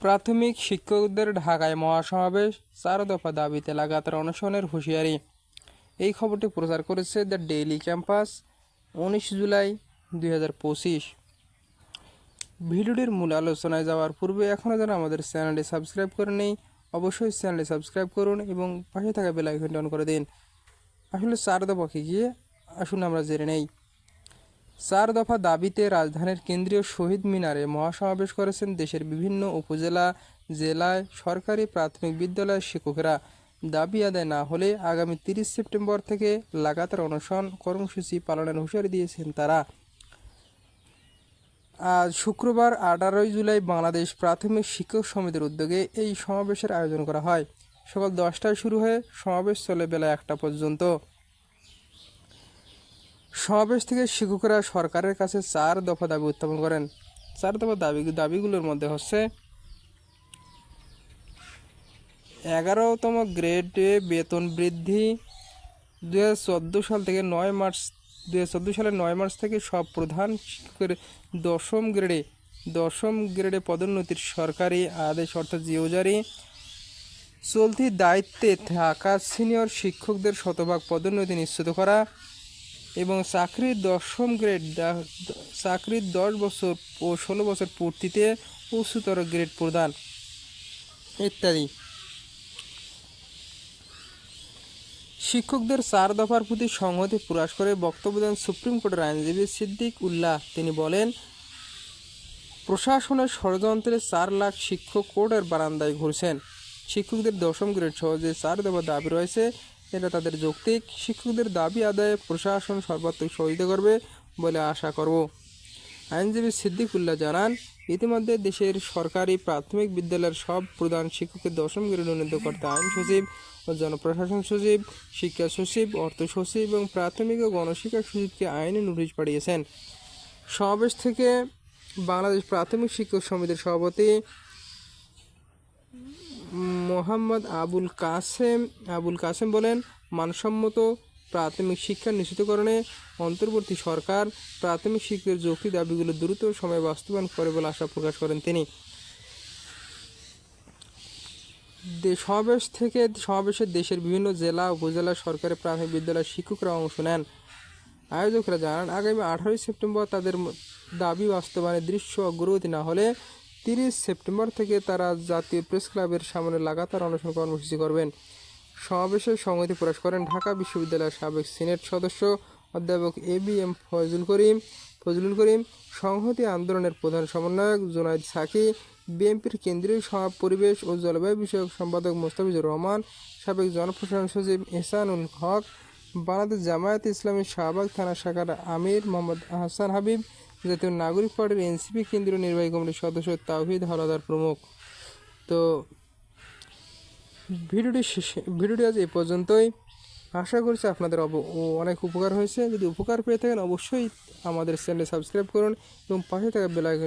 প্রাথমিক শিক্ষকদের ঢাকায় মহাসমাবেশ চার দফা দাবিতে লাগাতার অনশনের হুঁশিয়ারি। এই খবরটি প্রচার করেছে দ্য ডেইলি ক্যাম্পাস, উনিশ জুলাই দুই হাজার পঁচিশ। ভিডিওটির মূল আলোচনায় যাওয়ার পূর্বে এখনও যারা আমাদের চ্যানেলটি সাবস্ক্রাইব করে নেই অবশ্যই চ্যানেলটি সাবস্ক্রাইব করুন এবং পাশে থাকা বেল আইকনটি অন করে দিন। আসলে চার দফাকে গিয়ে আসুন আমরা জেনে নেই। চার দফা দাবিতে রাজধানীর কেন্দ্রীয় শহীদ মিনারে মহাসমাবেশ করেছেন দেশের বিভিন্ন উপজেলা জেলায় সরকারি প্রাথমিক বিদ্যালয়ের শিক্ষকেরা। দাবি আদায় না হলে আগামী তিরিশ সেপ্টেম্বর থেকে লাগাতার অনশন কর্মসূচি পালনের হুঁশিয়ারি দিয়েছেন তারা। আজ শুক্রবার আঠারোই জুলাই বাংলাদেশ প্রাথমিক শিক্ষক সমিতির উদ্যোগে এই সমাবেশের আয়োজন করা হয়। সকাল দশটায় শুরু হয়ে সমাবেশ চলে বেলা একটা পর্যন্ত। সমাবেশ থেকে শিক্ষকরা সরকারের কাছে চার দফা দাবি উত্থাপন করেন। চার দফা দাবি, দাবিগুলোর মধ্যে হচ্ছে এগারোতম গ্রেডে বেতন বৃদ্ধি দু হাজার চোদ্দ সাল থেকে নয় মার্চ দু হাজার চোদ্দ সালের নয় মার্চ থেকে সব প্রধান শিক্ষকের দশম গ্রেডে দশম গ্রেডে পদোন্নতির সরকারি আদেশ, অর্থাৎ জিও জারি। চলতি দায়িত্বে থাকা সিনিয়র শিক্ষকদের শতভাগ পদোন্নতি নিশ্চিত করা। এবং চাকরির দশম গ্রেড চাকরির দশ বছর ও ষোলো বছর পূর্তিতে উচ্চতর গ্রেড প্রদান। ইত্যাদি। শিক্ষকদের চার দফার প্রতি সংহতি প্রকাশ করে বক্তব্য দেন সুপ্রিম কোর্টের আইনজীবী সিদ্দিক উল্লাহ। তিনি বলেন, প্রশাসনের ষড়যন্ত্রে চার লাখ শিক্ষক কোর্টের বারান্দায় ঘুরছেন। শিক্ষকদের দশম গ্রেড সহ যে চার দফা দাবি রয়েছে। এটা তাদের যৌক্তিক শিক্ষকদের দাবি আদায়ে প্রশাসন সর্বাত্মক সহযোগিতা করবে বলে আশা করব। আইনজীবী সিদ্দিকুল্লাহ জানান, ইতিমধ্যে দেশের সরকারি প্রাথমিক বিদ্যালয়ের সব প্রধান শিক্ষকের দশম গ্রেড উন্নীত করতে আইন সচিব ও জনপ্রশাসন সচিব, শিক্ষা সচিব, অর্থ সচিব এবং প্রাথমিক ও গণশিক্ষা সচিবকে আইনি নোটিশ পাঠিয়েছেন। সমাবেশ থেকে বাংলাদেশ প্রাথমিক শিক্ষক সমিতির সভাপতি মোহাম্মদ আবুল কাসেম আবুল কাসেম বলেন, মানসম্মত প্রাথমিক শিক্ষা নিশ্চিতকরণে অন্তর্বর্তী সরকার প্রাথমিক শিক্ষকের যৌক্তিক দাবিগুলো দ্রুত সময়ে বাস্তবায়ন করে বলে আশা প্রকাশ করেন তিনি। সমাবেশ থেকে সমাবেশে দেশের বিভিন্ন জেলা, উপজেলা সরকারি প্রাথমিক বিদ্যালয়ের শিক্ষকরা অংশ নেন। আয়োজকরা জানান, আগামী আঠারোই সেপ্টেম্বর তাদের দাবি বাস্তবায়নের দৃশ্য অগ্রগতি না হলে তিরিশ সেপ্টেম্বর থেকে তারা জাতীয় প্রেস ক্লাবের সামনে লাগাতার অনশন কর্মসূচি করবেন। সমাবেশে সংহতি প্রকাশ করেন ঢাকা বিশ্ববিদ্যালয়ের সাবেক সিনেট সদস্য অধ্যাপক A B M Fazlul Karim. Fazlul Karim সংহতি আন্দোলনের প্রধান সমন্বয়ক জুনাইদ সাকি, বিএনপির কেন্দ্রীয় সভা পরিবেশ ও জলবায়ু বিষয়ক সম্পাদক মোস্তাফিজুর রহমান, সাবেক জনপ্রশাসন সচিব এহসানুল হক, বাংলাদেশ জামায়াত ইসলামী শাহবাগ থানা শাখার আমির মোহাম্মদ হাসান হাবিব জাতীয় নাগরিক পার্টির এনসিপি কেন্দ্রীয় নির্বাহী কমিটির সদস্য তাওহিদ হাওলাদার প্রমুখ। তো, ভিডিওটি শেষে ভিডিওটি আজ এ পর্যন্তই। আশা করছি আপনাদের অব অনেক উপকার হয়েছে। যদি উপকার পেয়ে থাকেন অবশ্যই আমাদের চ্যানেল সাবস্ক্রাইব করুন এবং পাশে থাকা বেল আইকন